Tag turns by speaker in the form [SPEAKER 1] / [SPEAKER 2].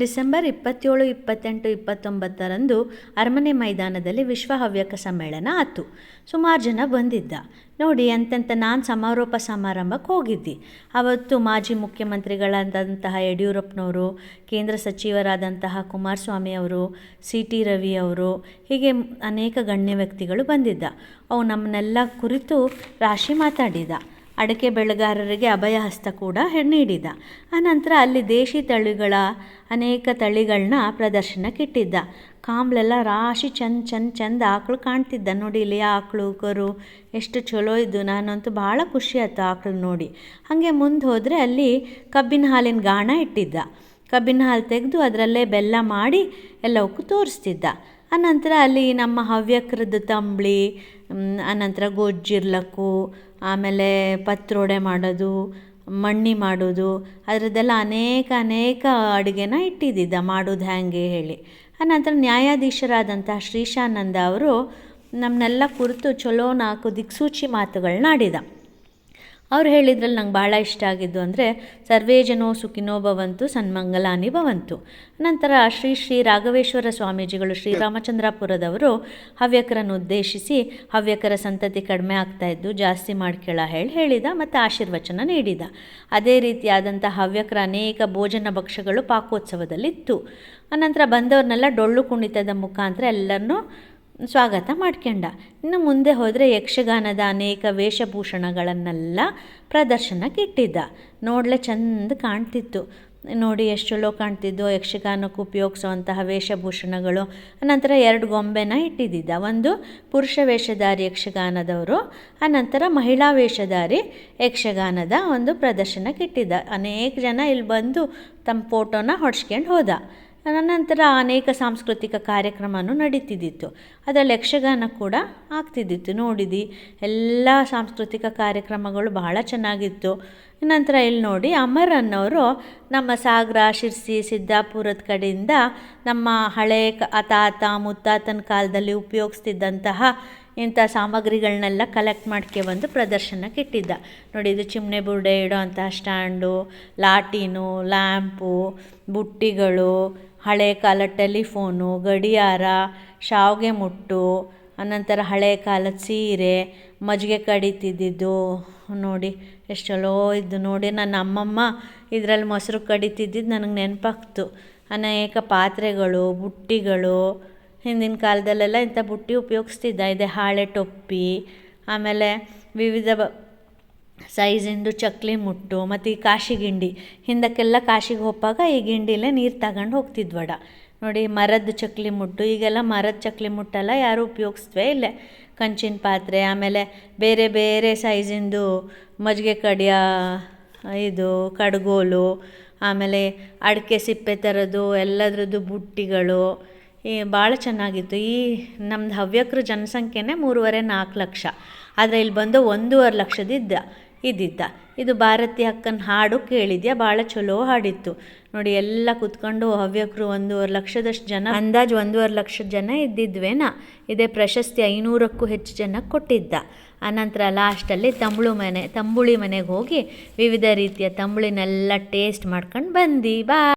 [SPEAKER 1] December ಇಪ್ಪತ್ತೇಳು, ಇಪ್ಪತ್ತೆಂಟು, ಇಪ್ಪತ್ತೊಂಬತ್ತರಂದು ಅರಮನೆ ಮೈದಾನದಲ್ಲಿ ವಿಶ್ವ ಹವ್ಯಕ ಸಮ್ಮೇಳನ ಆಯ್ತು ಸುಮಾರು ಜನ ಬಂದಿದ್ದ. ನೋಡಿ, ಅಂತಂತ ನಾನು ಸಮಾರೋಪ ಸಮಾರಂಭಕ್ಕೆ ಹೋಗಿದ್ದೆ. ಅವತ್ತು ಮಾಜಿ ಮುಖ್ಯಮಂತ್ರಿಗಳಾದಂತಹ ಯಡಿಯೂರಪ್ಪನವರು, ಕೇಂದ್ರ ಸಚಿವರಾದಂತಹ ಕುಮಾರಸ್ವಾಮಿ ಅವರು ಸಿ ಟಿ ರವಿ ಅವರು, ಹೀಗೆ ಅನೇಕ ಗಣ್ಯ ವ್ಯಕ್ತಿಗಳು ಬಂದಿದ್ದ. ಅವು ನಮ್ಮನ್ನೆಲ್ಲ ಕುರಿತು ರಾಶಿ ಮಾತಾಡಿದ. ಅಡಿಕೆ ಬೆಳೆಗಾರರಿಗೆ ಅಭಯ ಹಸ್ತ ಕೂಡ ನೀಡಿದ ಆನಂತರ ಅಲ್ಲಿ ದೇಶಿ ತಳಿಗಳ, ಅನೇಕ ತಳಿಗಳನ್ನ ಪ್ರದರ್ಶನಕ್ಕೆ ಇಟ್ಟಿದ್ದ. ಕಾಂಬ್ಳೆಲ್ಲ ರಾಶಿ ಚಂದ ಚಂದ ಚಂದ ಆಕಳು ಕಾಣ್ತಿದ್ದ. ನೋಡಿ ಇಲ್ಲಿ ಆಕಳು ಕರು ಎಷ್ಟು ಚಲೋ ಇದ್ದು ನಾನಂತೂ ಭಾಳ ಖುಷಿ ಆಯ್ತು ಆಕಳು ನೋಡಿ. ಹಾಗೆ ಮುಂದೆ ಹೋದರೆ ಅಲ್ಲಿ ಕಬ್ಬಿನ ಹಾಲಿನ ಗಾಣ ಇಟ್ಟಿದ್ದ. ಕಬ್ಬಿನ ಹಾಲು ತೆಗೆದು ಅದರಲ್ಲೇ ಬೆಲ್ಲ ಮಾಡಿ ಎಲ್ಲವಕ್ಕೂ ತೋರಿಸ್ತಿದ್ದ. ಅನಂತರ ಅಲ್ಲಿ ನಮ್ಮ ಹವ್ಯಕ್ರದ ತಂಬಳಿ ಅನಂತರ ಗೊಜ್ಜಿರ್ಲಕ್ಕು, ಆಮೇಲೆ ಪತ್ರೊಡೆ ಮಾಡೋದು, ಮಣ್ಣಿ ಮಾಡೋದು, ಅದರದ್ದೆಲ್ಲ ಅನೇಕ ಅನೇಕ ಅಡುಗೆನ ಇಟ್ಟಿದ್ದಿದ್ದ, ಮಾಡೋದು ಹೇಗೆ ಹೇಳಿ. ಅನಂತರ ನ್ಯಾಯಾಧೀಶರಾದಂಥ ಶ್ರೀಶಾನಂದ ಅವರು ನಮ್ಮನ್ನೆಲ್ಲ ಕುರಿತು ಚಲೋ ನಾಲ್ಕು ದಿಕ್ಸೂಚಿ ಮಾತುಗಳನ್ನ ಆಡಿದ. ಅವ್ರು ಹೇಳಿದ್ರಲ್ಲಿ ನಂಗೆ ಭಾಳ ಇಷ್ಟ ಆಗಿದ್ದು ಅಂದರೆ ಸರ್ವೇ ಜನೋ ಸುಖಿನೋ ಭವಂತು ಸನ್ಮಂಗಲಾನಿ ಭವಂತು. ನಂತರ ಶ್ರೀ ಶ್ರೀ ರಾಘವೇಶ್ವರ ಸ್ವಾಮೀಜಿಗಳು ಶ್ರೀರಾಮಚಂದ್ರಾಪುರದವರು ಹವ್ಯಕರನ್ನು ಉದ್ದೇಶಿಸಿ ಹವ್ಯಕರ ಸಂತತಿ ಕಡಿಮೆ ಆಗ್ತಾಯಿದ್ದು ಜಾಸ್ತಿ ಮಾಡ್ಕೊಳ್ಳ ಹೇಳಿ ಹೇಳಿದ ಮತ್ತು ಆಶೀರ್ವಚನ ನೀಡಿದ. ಅದೇ ರೀತಿಯಾದಂಥ ಹವ್ಯಕರ ಅನೇಕ ಭೋಜನ ಭಕ್ಷ್ಯಗಳು ಪಾಕೋತ್ಸವದಲ್ಲಿತ್ತು. ಅನಂತರ ಬಂದವ್ರನ್ನೆಲ್ಲ ಡೊಳ್ಳು ಕುಣಿತದ ಮುಖಾಂತರ ಎಲ್ಲರನ್ನೂ ಸ್ವಾಗತ ಮಾಡ್ಕೊಂಡ. ಇನ್ನು ಮುಂದೆ ಹೋದರೆ ಯಕ್ಷಗಾನದ ಅನೇಕ ವೇಷಭೂಷಣಗಳನ್ನೆಲ್ಲ ಪ್ರದರ್ಶನಕ್ಕೆ ಇಟ್ಟಿದ್ದ. ನೋಡಲೆ ಚಂದ ಕಾಣ್ತಿತ್ತು. ನೋಡಿ ಎಷ್ಟು ಚಲೋ ಕಾಣ್ತಿದ್ದು ಯಕ್ಷಗಾನಕ್ಕೆ ಉಪಯೋಗಿಸುವಂತಹ ವೇಷಭೂಷಣಗಳು. ಅನಂತರ ಎರಡು ಗೊಂಬೆನ ಇಟ್ಟಿದ್ದಿದ್ದ. ಒಂದು ಪುರುಷ ವೇಷಧಾರಿ ಯಕ್ಷಗಾನದವರು, ಅನಂತರ ಮಹಿಳಾ ವೇಷಧಾರಿ ಯಕ್ಷಗಾನದ ಒಂದು ಪ್ರದರ್ಶನಕ್ಕೆ ಇಟ್ಟಿದ್ದ. ಅನೇಕ ಜನ ಇಲ್ಲಿ ಬಂದು ತಮ್ಮ ಫೋಟೋನ ಹೊಡ್ಸ್ಕೊಂಡು ಹೋದ. ಅನಂತರ ಅನೇಕ ಸಾಂಸ್ಕೃತಿಕ ಕಾರ್ಯಕ್ರಮವೂ ನಡೀತಿದ್ದಿತ್ತು. ಅದರಲ್ಲಿ ಯಕ್ಷಗಾನ ಕೂಡ ಆಗ್ತಿದ್ದಿತ್ತು. ನೋಡಿದಿ, ಎಲ್ಲ ಸಾಂಸ್ಕೃತಿಕ ಕಾರ್ಯಕ್ರಮಗಳು ಬಹಳ ಚೆನ್ನಾಗಿತ್ತು. ನಂತರ ಇಲ್ಲಿ ನೋಡಿ ಅಮರ್ ಅನ್ನೋರು ನಮ್ಮ ಸಾಗರ, ಶಿರ್ಸಿ, ಸಿದ್ದಾಪುರದ ಕಡೆಯಿಂದ ನಮ್ಮ ಹಳೆ ತಾತ, ಮುತ್ತಾತನ ಕಾಲದಲ್ಲಿ ಉಪಯೋಗಿಸ್ತಿದ್ದಂತಹ ಇಂಥ ಸಾಮಗ್ರಿಗಳನ್ನೆಲ್ಲ ಕಲೆಕ್ಟ್ ಮಾಡ್ಕೆ ಬಂದು ಪ್ರದರ್ಶನಕ್ಕೆ ಇಟ್ಟಿದ್ದ. ನೋಡಿ ಇದು ಚಿಮ್ನೆ ಬುರ್ಡೆ ಇಡೋವಂತಹ ಸ್ಟ್ಯಾಂಡು, ಲಾಟೀನು, ಲ್ಯಾಂಪು, ಬುಟ್ಟಿಗಳು ಹಳೆ ಕಾಲ ಟೆಲಿಫೋನು, ಗಡಿಯಾರ, ಶಾವಿಗೆ ಮುಟ್ಟು, ಅನಂತರ ಹಳೆ ಕಾಲದ ಸೀರೆ, ಮಜ್ಜಿಗೆ ಕಡಿತಿದ್ದಿದ್ದು ನೋಡಿ ಎಷ್ಟು ಚಲೋ ಇದ್ದು ನೋಡಿ ನನ್ನ ಅಮ್ಮಮ್ಮ ಇದರಲ್ಲಿ ಮೊಸರು ಕಡಿತಿದ್ದಿದ್ದು ನನಗೆ ನೆನಪಾಗ್ತು. ಅನೇಕ ಪಾತ್ರೆಗಳು, ಬುಟ್ಟಿಗಳು, ಹಿಂದಿನ ಕಾಲದಲ್ಲೆಲ್ಲ ಇಂಥ ಬುಟ್ಟಿ ಉಪಯೋಗಿಸ್ತಿದ್ದ. ಇದೆ ಹಾಳೆ ಟೊಪ್ಪಿ, ಆಮೇಲೆ ವಿವಿಧ ಬ ಸೈಜಿಂದು ಚಕ್ಲಿ ಮುಟ್ಟು, ಮತ್ತು ಈ ಕಾಶಿ ಗಿಂಡಿ. ಹಿಂದಕ್ಕೆಲ್ಲ ಕಾಶಿಗೆ ಹೋಗಾಗ ಈ ಗಿಂಡಿಲೇ ನೀರು ತಗೊಂಡು ಹೋಗ್ತಿದ್ವಡ ನೋಡಿ, ಮರದ ಚಕ್ಲಿ ಮುಟ್ಟು, ಈಗೆಲ್ಲ ಮರದ ಚಕ್ಲಿ ಮುಟ್ಟೆಲ್ಲ ಯಾರೂ ಉಪಯೋಗಿಸ್ತವೇ ಇಲ್ಲ. ಕಂಚಿನ ಪಾತ್ರೆ, ಆಮೇಲೆ ಬೇರೆ ಬೇರೆ ಸೈಜಿಂದು ಮಜ್ಜಿಗೆ ಕಡಿಯ, ಇದು ಕಡ್ಗೋಲು, ಆಮೇಲೆ ಅಡಿಕೆ ಸಿಪ್ಪೆ ಥರದ್ದು ಎಲ್ಲದರದ್ದು ಬುಟ್ಟಿಗಳು. ಈ ಭಾಳ ಚೆನ್ನಾಗಿತ್ತು. ಈ ನಮ್ದು ಹವ್ಯಕರ ಜನಸಂಖ್ಯೆನೇ ಮೂರುವರೆ ನಾಲ್ಕು ಲಕ್ಷ. ಆದರೆ ಇಲ್ಲಿ ಬಂದು ಒಂದೂವರೆ ಲಕ್ಷದಿದ್ದ. ಇದ್ದಿದ್ದ. ಇದು ಭಾರತಿ ಅಕ್ಕನ ಹಾಡು ಕೇಳಿದ್ಯಾ? ಭಾಳ ಚಲೋ ಹಾಡಿತ್ತು. ನೋಡಿ, ಎಲ್ಲ ಕುತ್ಕೊಂಡು ಹವ್ಯಕರು ಒಂದೂವರೆ ಲಕ್ಷದಷ್ಟು ಜನ, ಅಂದಾಜು ಒಂದೂವರೆ ಲಕ್ಷ ಜನ ಇದ್ದಿದ್ವೇನ? ಇದೇ ಪ್ರಶಸ್ತಿ ಐನೂರಕ್ಕೂ ಹೆಚ್ಚು ಜನ ಕೊಟ್ಟಿದ್ದ. ಅನಂತರ ಲಾಸ್ಟಲ್ಲಿ ತಂಬುಳು ಮನೆ, ತಂಬುಳಿ ಮನೆಗೆ ಹೋಗಿ ವಿವಿಧ ರೀತಿಯ ತಂಬುಳಿನೆಲ್ಲ ಟೇಸ್ಟ್ ಮಾಡ್ಕೊಂಡು ಬಂದಿ. ಬಾ